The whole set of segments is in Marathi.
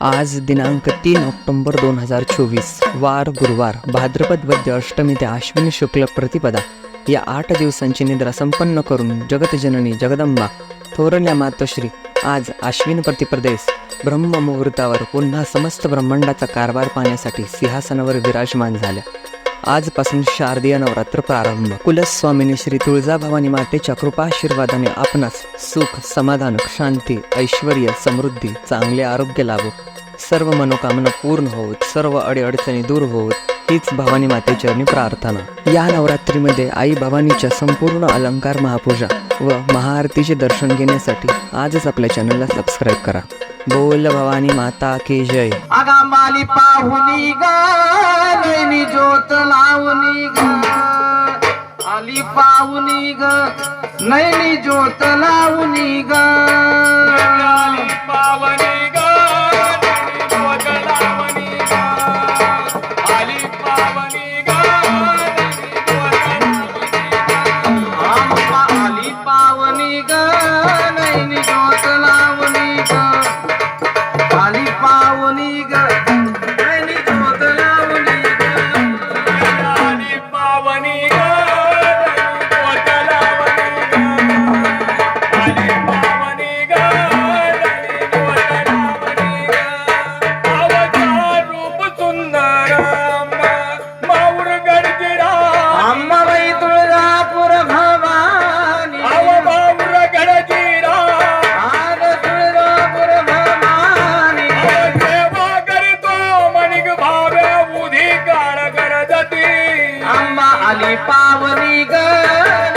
आज दिनांक तीन ऑक्टोंबर दोन हजार चोवीस वार गुरुवार भाद्रपद वद्य अष्टमी ते अश्विनी शुक्ल प्रतिपदा. या आठ दिवसांची निद्रा संपन्न करून जगतजननी जगदंबा थोरल्या मातोश्री आज अश्विन प्रतिप्रदेश ब्रह्ममुहूर्तावर पुन्हा समस्त ब्रह्मांडाचा कारभार पाहण्यासाठी सिंहासनावर विराजमान झाल्या. आजपासून शारदीय नवरात्र प्रारंभ. कुलस्वामिनी श्री तुळजाभवानी मातेच्या कृपाशीर्वादाने आपणास सुख समाधान शांती ऐश्वर समृद्धी चांगले आरोग्य लाभो. सर्व मनोकामना पूर्ण होत सर्व अडीअडचणी दूर होत हीच भवानी मातेचरणी प्रार्थना. या नवरात्रीमध्ये आई भवानीच्या संपूर्ण अलंकार महापूजा व महाआरतीचे दर्शन घेण्यासाठी आजच आपल्या चॅनलला सबस्क्राईब करा. बोल भवानी माता की जय. आगामाली पाहुनी ग नैनी ज्योत लावणी ग. आली पाहुनी ग नैनी ज्योत लावणी ग. पावनी आंबा आली पावनी ग.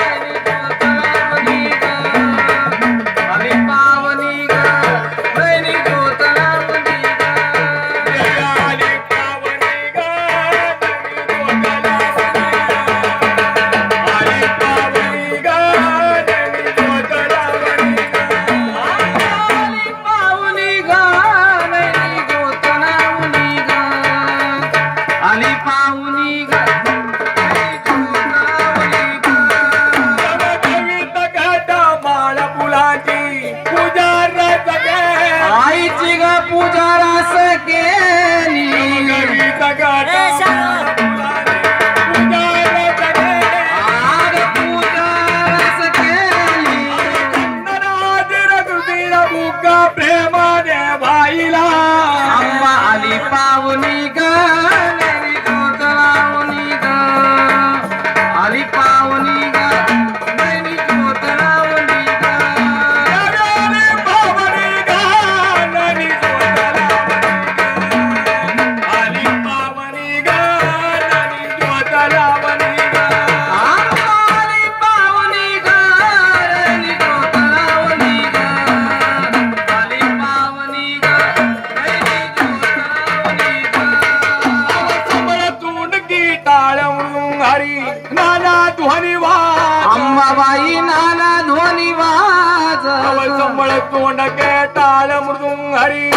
प्रेमाने भाईला अम्मा आली पावनी ग. हरी नाना ध्वनी वाज. अंबाबाई नाना ध्वनी वाज. संबळ तोंड के टाळ मृदुंग हरी.